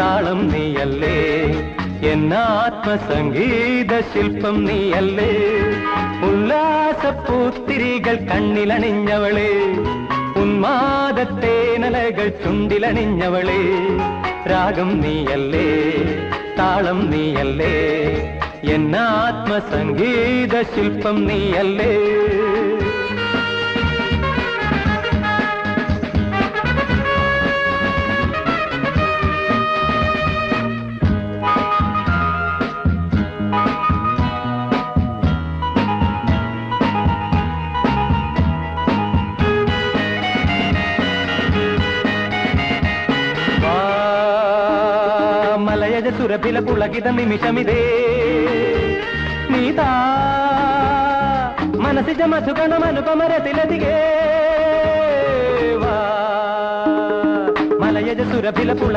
താളം നീയല്ലേ? എന്നാത്മസംഗീത ശില്പം നീയല്ലേ? ഉല്ലാസ ഉല്ലാസപ്പൂത്തിരികൾ കണ്ണിലണിഞ്ഞവളെ ഉന്മാദത്തേനലകൾ ചുണ്ടിലണിഞ്ഞവളെ രാഗം നീയല്ലേ? താളം നീയല്ലേ? എന്നാത്മസംഗീത ശില്പം നീയല്ലേ? మలయజ సురభిల పులకిత నిమిషమిదే నీతా మనసిజ మధుగణ మనుపమర తిలదిగే మలయజ సురభిల పుల